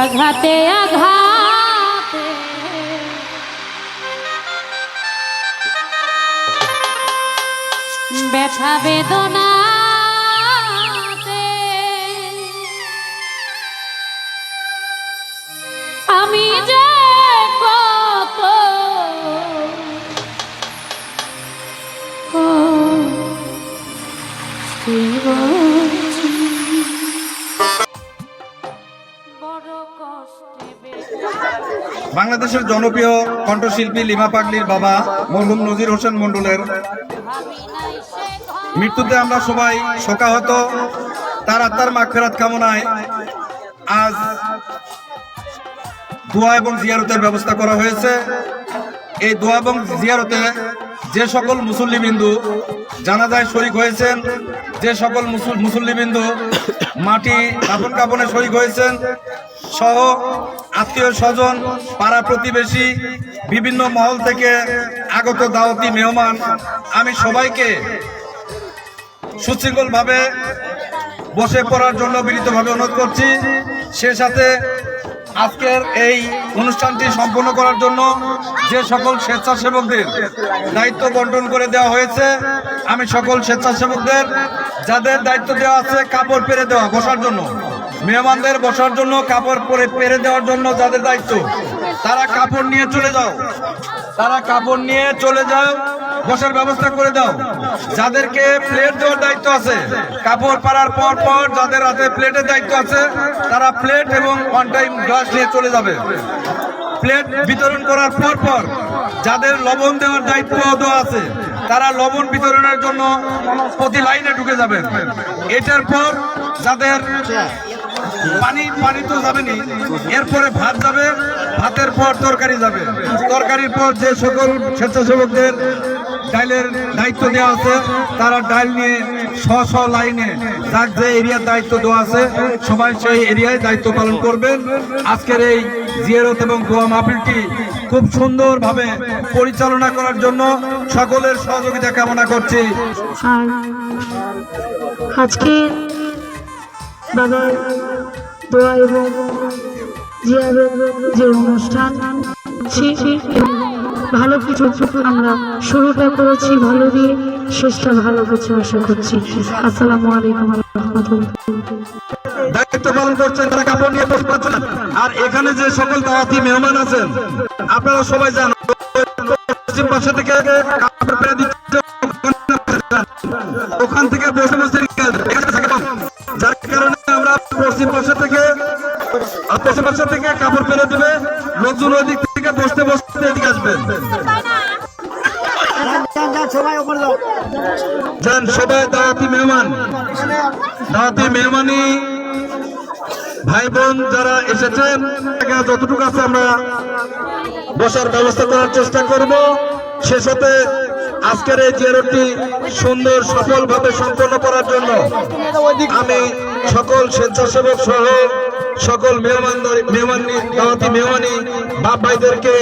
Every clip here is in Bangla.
আঘাতে আঘাতে। ব্যথা বেদনা আমি যে বাংলাদেশের জনপ্রিয় কণ্ঠশিল্পী লিমা পাগলির বাবা মরহুম নজির হোসেন মন্ডলের মৃত্যুতে আমরা সবাই শোকাহত, তার আত্মার মাগফেরাত কামনায় আজ দোয়া এবং জিয়ারতের ব্যবস্থা করা হয়েছে। এই দোয়া এবং জিয়ারতে যে সকল মুসল্লিবিন্দু জানাজায় শরিক হয়েছেন, যে সকল মুসল- মুসল্লিবিন্দু মাটি কাপন কাপনে শরিক হয়েছেন সহ আত্মীয় স্বজন, পাড়া প্রতিবেশী, বিভিন্ন মহল থেকে আগত দাওয়াতি মেহমান, আমি সবাইকে সুশৃঙ্খলভাবে বসে পড়ার জন্য বিনীতভাবে অনুরোধ করছি। সে সাথে আজকের এই অনুষ্ঠানটি সম্পন্ন করার জন্য যে সকল স্বেচ্ছাসেবকদের দায়িত্ব বন্টন করে দেওয়া হয়েছে, আমি সকল স্বেচ্ছাসেবকদের, যাদের দায়িত্ব দেওয়া আছে কাপড় পেরে দেওয়া, বসার জন্য। মেহমানদের বসার জন্য কাপড় পরে পেরে দেওয়ার জন্য যাদের দায়িত্ব, তারা কাপড় নিয়ে চলে যাও। তারা কাপড় নিয়ে চলে যাও, বসার ব্যবস্থা করে দাও। যাদেরকে প্লেট দেওয়ার দায়িত্ব আছে, কাপড় পাড়ার পর পর যাদের হাতে প্লেটের দায়িত্ব আছে, তারা প্লেট এবং ওয়ান টাইম গ্লাস নিয়ে চলে যাবে। প্লেট বিতরণ করার পর পর যাদের লবণ দেওয়ার দায়িত্ব আছে, তারা লবণ বিতরণের জন্য প্রতি লাইনে ঢুকে যাবেন এটার পর যাদের পানি পানি তো যাবেনি। এরপরে ভাত যাবে, ভাতের পর তরকারি যাবে। তরকারির পর যে সকল স্বেচ্ছাসেবকদের ডাইলের দায়িত্ব দেওয়া আছে, তারা ডাইল নিয়ে স্ব স্ব লাইনে যার যে এরিয়ার দায়িত্ব দেওয়া আছে, সবাই সেই এরিয়ায় দায়িত্ব পালন করবেন। আজকের এই জিয়ারত এবং গোয়া মাহফিলটি খুব সুন্দরভাবে পরিচালনা করার জন্য সকলের সহযোগিতা কামনা করছি। আজকে দোয়া ভালো কিছু আমরা শুরুটা করেছি ভালো দিয়ে, শেষটা ভালো কিছু আশা করছি। আসসালামু আলাইকুম দায়িত্ব পালন করছেন তারা কাপড় নিয়ে বসে পাচ্ছেন আর এখানে যে সকল দাওয়াতি মেহমান আছেন, আপনারা সবাই জান পশ্চিম পাশে থেকে কাপড় পেরে দিচ্ছে ওখান থেকে বসে বসে দিক থেকে বসতে বসতে এদিকে আসবেন। ভাই বোন যারা এসেছেন যতটুকু আছে আমরা বসার ব্যবস্থা করার চেষ্টা করব। শেষতে আজকের এই জিয়ারতটি সুন্দর, সফলভাবে সম্পন্ন করার জন্য আমি সকল স্বেচ্ছাসেবক সহ সকল মেহমান মেহমানি দাওয়াতি মেহমানি বাপ ভাইদেরকে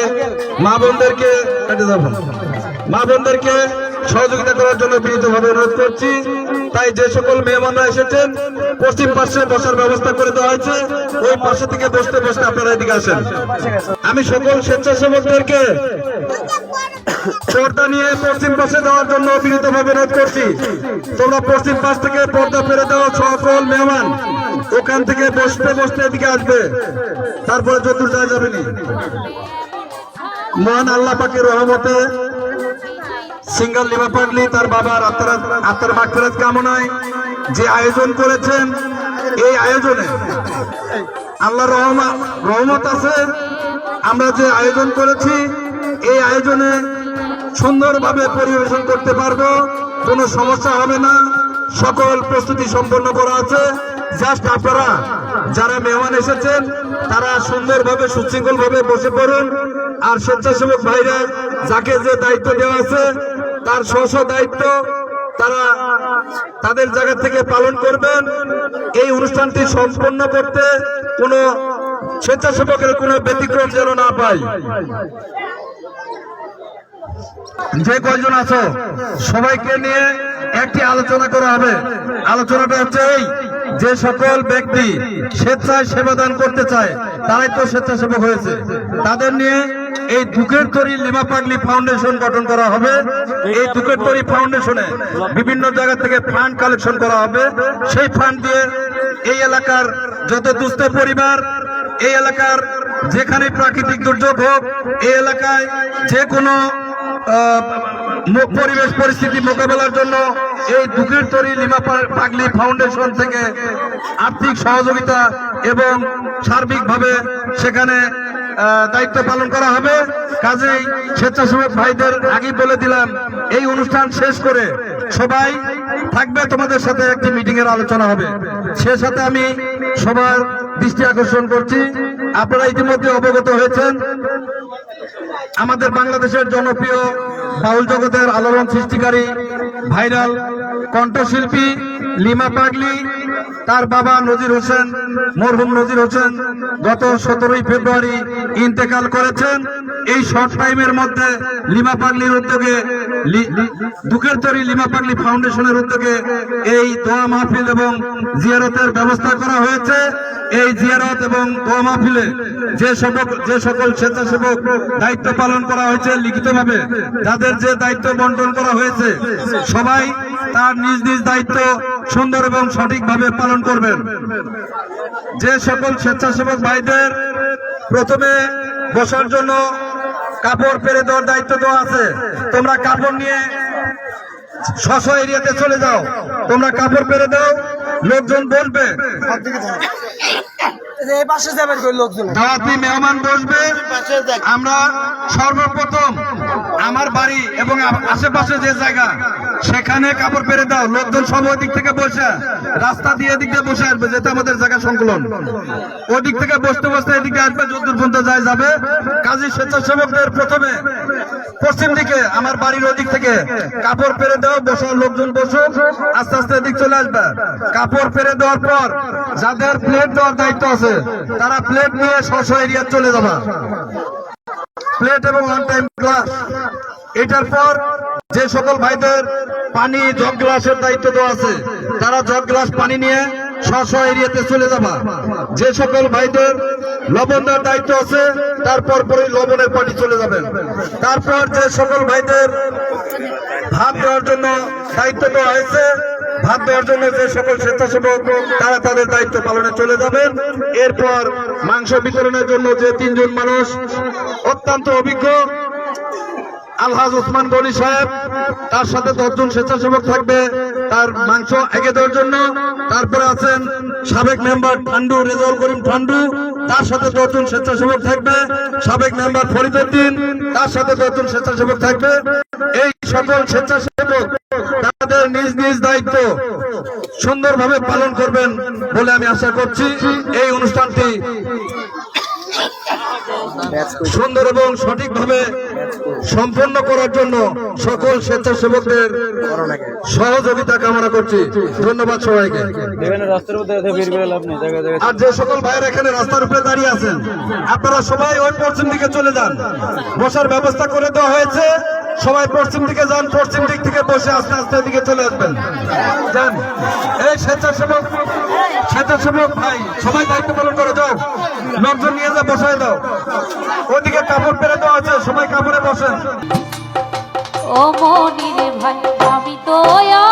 মা বোনদেরকে কেটে মা বোনদেরকে সহযোগিতা করার জন্য বিনীতভাবে অনুরোধ করছি। তাই যে সকল মেহমানরা এসেছেন, পশ্চিম পাশে বসার ব্যবস্থা করে দেওয়া হয়েছে। ওই পাশে থেকে বসতে বসতে আপনারা এদিকে আসেন। আমি সকল স্বেচ্ছাসেবকদেরকে পর্দা নিয়ে পশ্চিম পাশে দেওয়ার জন্য বিনীতভাবে অনুরোধ করছি। তোমরা পশ্চিম পাশ থেকে পর্দা ফেলে দেওয়া সকল মেহমান। ওখান থেকে বসতে বসতে এদিকে আসবে। তারপরে চতুর যাওয়া যাবে নি মহান আল্লাহ পাকের রহমতে সিঙ্গল লিমা পাগলি, তার বাবার আত্মার আত্মার মাগফিরাত কামনায় যে আয়োজন করেছেন, এই আয়োজনে আল্লাহ রহমা রহমত আছে। আমরা যে আয়োজন করেছি, এই আয়োজনে সুন্দরভাবে পরিবেশন করতে পারব। কোনো সমস্যা হবে না। সকল প্রস্তুতি সম্পন্ন করা আছে। জাস্ট আপনারা যারা মেহমান এসেছেন, তারা সুন্দরভাবে, সুশৃঙ্খলভাবে বসে পড়ুন। আর স্বেচ্ছাসেবক ভাইরা, যাকে যে দায়িত্ব দেওয়া আছে, তার স্ব দায়িত্ব তারা তাদের জায়গা থেকে পালন করবেন। এই অনুষ্ঠানটি সম্পন্ন করতে কোনো স্বেচ্ছাসেবকের কোনো ব্যতিক্রম যেন না পাই। যে কয়জন আছো, সবাইকে নিয়ে একটি আলোচনা করা হবে। আলোচনাটা হচ্ছে এই। যে সকল ব্যক্তি স্বেচ্ছায় সেবা দান করতে চায়, তারাই তো স্বেচ্ছাসেবক হয়েছে। তাদের নিয়ে এই দুঃখের তরি লিমা পাগলি ফাউন্ডেশন গঠন করা হবে। এই দুঃখের তরি ফাউন্ডেশনে বিভিন্ন জায়গা থেকে ফান্ড কালেকশন করা হবে। সেই ফান্ড দিয়ে এই এলাকার যত দুস্থ পরিবার, এই এলাকার যেখানে প্রাকৃতিক দুর্যোগ হোক, এই এলাকায় যে কোনো পরিবেশ পরিস্থিতি মোকাবেলার জন্য এই দুঃখের তরি লিমা পাগলি ফাউন্ডেশন থেকে আর্থিক সহযোগিতা এবং সার্বিকভাবে সেখানে দায়িত্ব পালন করা হবে। কাজেই স্বেচ্ছাসেবক ভাইদের আগে বলে দিলাম, এই অনুষ্ঠান শেষ করে সবাই থাকবে। তোমাদের সাথে একটি মিটিং এর আলোচনা হবে। সে সাথে আমি সবার দৃষ্টি আকর্ষণ করছি। আপনারা ইতিমধ্যে অবগত হয়েছেন। আমাদের বাংলাদেশের জনপ্রিয় বাউল জগতের আলোড়ন সৃষ্টিকারী ভাইরাল কণ্ঠশিল্পী লিমা পাগলি। তার বাবা নজির হোসেন, মরহুম নজির হোসেন গত সতেরোই ফেব্রুয়ারি ইন্তেকাল করেছেন। এই শর্ট টাইমের মধ্যে লিমা পাগলির উদ্যোগে দুঃখের তরি লিমা পাগলি ফাউন্ডেশনের উদ্যোগে এই দোয়া মাহফিল এবং জিয়ারতের ব্যবস্থা করা হয়েছে। এই জিয়ারত এবং দোয়া মাহফিলে যে সকল যে সকল স্বেচ্ছাসেবক দায়িত্ব পালন করা হয়েছে লিখিতভাবে তাদের যে দায়িত্ব বন্টন করা হয়েছে, সবাই তার নিজ নিজ দায়িত্ব সুন্দর এবং সঠিকভাবে পালন করবেন। যে সকল স্বেচ্ছাসেবক ভাইদের প্রথমে বসার জন্য কাপড় পেরে দেওয়ার দায়িত্ব দেওয়া আছে। তোমরা কাপড় নিয়ে স্ব এরিয়াতে চলে যাও। তোমরা কাপড় পেরে দাও লোকজন দাওয়াতি মেহমান বসবে। আমরা সর্বপ্রথম আমার বাড়ি এবং আশেপাশে যে জায়গা সেখানে কাপড় পেরে দাও, লোকজন সব ওই দিক থেকে বসে। রাস্তা দিয়ে এদিক দিয়ে বসে আসবে যেটা আমাদের জায়গা সংকুলন। ওদিক থেকে বসতে বসতে এদিকে আসবে যদ্দূর পর্যন্ত যায় যাবে। কাজী স্বেচ্ছাসেবকদের প্রথমে পশ্চিম দিকে, আমার বাড়ির ওদিক থেকে কাপড় পেরে দাও বসার লোকজন বসো, আস্তে আস্তে এদিক চলে আসবে। কাপড় পেরে দেওয়ার পর যাদের প্লেট দেওয়ার দায়িত্ব আছে, তারা প্লেট নিয়ে স্ব এরিয়া চলে যাবা। প্লেট এবং ওয়ান টাইম গ্লাস এটার পর যে সকল ভাইদের পানি জগ গ্লাসের দায়িত্ব দেওয়া আছে, তারা জগ গ্লাস পানি নিয়ে স্ব এরিয়াতে চলে যাবা। যে সকল ভাইদের লবণ দেওয়ার দায়িত্ব আছে, তারপর পরে লবণের পানি চলে যাবেন তারপর যে সকল ভাইদের ভাত দেওয়ার জন্য দায়িত্ব দেওয়া হয়েছে, ভাত দেওয়ার জন্য যে সকল স্বেচ্ছাসেবক, তারা তাদের দায়িত্ব পালনে চলে যাবেন। এরপর মাংস বিতরণের জন্য যে তিনজন মানুষ অত্যন্ত অভিজ্ঞ আলহাজ ওসমান গনি সাহেব, তার সাথে দশজন স্বেচ্ছাসেবক থাকবে, তার মাংস এগে দেওয়ার জন্য। তারপরে আছেন সাবেক মেম্বার ঠান্ডু, রেজাউল করিম ঠান্ডু, তার সাথে দশজন স্বেচ্ছাসেবক থাকবে, সাবেক মেম্বার ফরিদুদ্দিন তার সাথে দশজন স্বেচ্ছাসেবক থাকবে। এই সকল স্বেচ্ছাসেবক তাদের নিজ নিজ দায়িত্ব সুন্দরভাবে পালন করবেন বলে আমি আশা করছি। এই অনুষ্ঠানটি সুন্দর এবং সঠিকভাবে সম্পন্ন করার জন্য সকল স্বেচ্ছাসেবকদের সহযোগিতা কামনা করছি। ধন্যবাদ সবাইকে। আর যে সকল ভাইয়ের এখানে রাস্তার উপরে দাঁড়িয়ে আছেন আপনারা সবাই ওই পশ্চিম দিকে চলে যান। বসার ব্যবস্থা করে দেওয়া হয়েছে। সবাই পশ্চিম দিকে যান, পশ্চিম দিক থেকে বসে আস্তে আস্তে দিকে চলে আসবেন। যান। এই স্বেচ্ছাসেবক স্বেচ্ছাসেবক ভাই, সবাই দায়িত্ব পালন করে, যাও। লোকজন নিয়ে যা বসায় দাও। ওদিকে কাপড় পেরে দেওয়া আছে, সবাই কাপড়ে বসেন। ও ভাই, আমি তো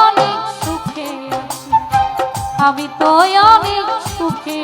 অনেক সুখে আমি তো অনেক সুখে